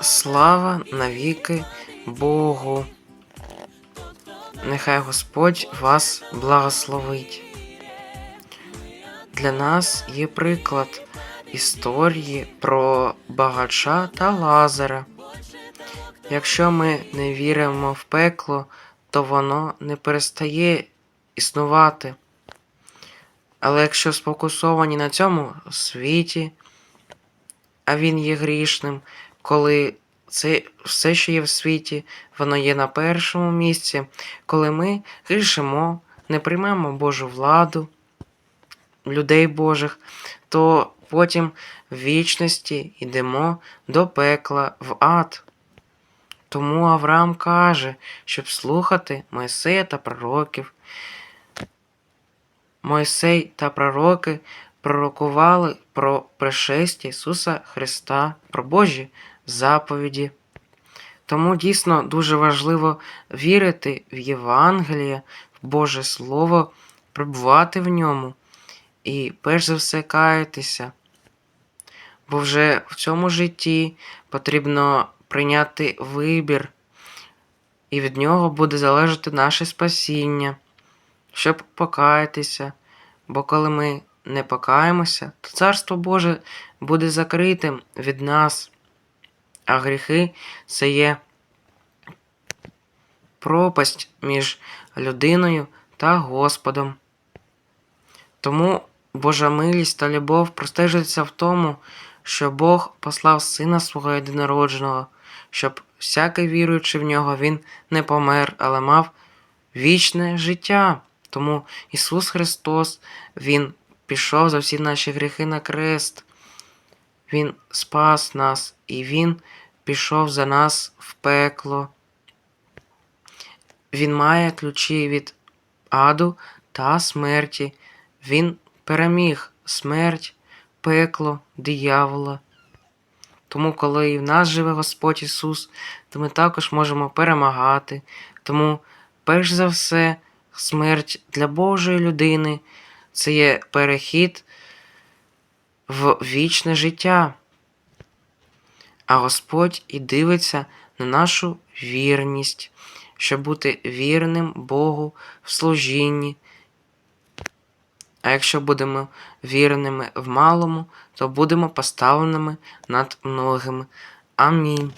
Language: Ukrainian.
Слава навіки Богу. Нехай Господь вас благословить. Для нас є приклад історії про багача та Лазара. Якщо ми не віримо в пекло, то воно не перестає існувати. Але якщо сфокусовані на цьому світі, а він є грішним, коли це все, що є в світі, воно є на першому місці, коли ми грішимо, не приймемо Божу владу, людей Божих, то потім в вічності йдемо до пекла в ад. Тому Авраам каже, щоб слухати Мойсея та пророків. Мойсей та пророки пророкували про пришестя Ісуса Христа, про Божі заповіді. Тому дійсно дуже важливо вірити в Євангеліє, в Боже Слово, перебувати в ньому і перш за все каятися. Бо вже в цьому житті потрібно прийняти вибір, і від нього буде залежати наше спасіння, щоб покаятися. Бо коли ми не покаємося, то Царство Боже буде закритим від нас, а гріхи це є пропасть між людиною та Господом. Тому Божа милість та любов простежується в тому, що Бог послав Сина свого єдинородженого, щоб всякий віруючий в нього він не помер, але мав вічне життя. Тому Ісус Христос, Він пішов за всі наші гріхи на крест. Він спас нас, і Він пішов за нас в пекло. Він має ключі від аду та смерті. Він переміг смерть, пекло, диявола. Тому, коли і в нас живе Господь Ісус, то ми також можемо перемагати. Тому, перш за все, смерть для Божої людини це є перехід в вічне життя. А Господь і дивиться на нашу вірність, щоб бути вірним Богу в служінні. А якщо будемо вірними в малому, то будемо поставленими над многими. Амінь.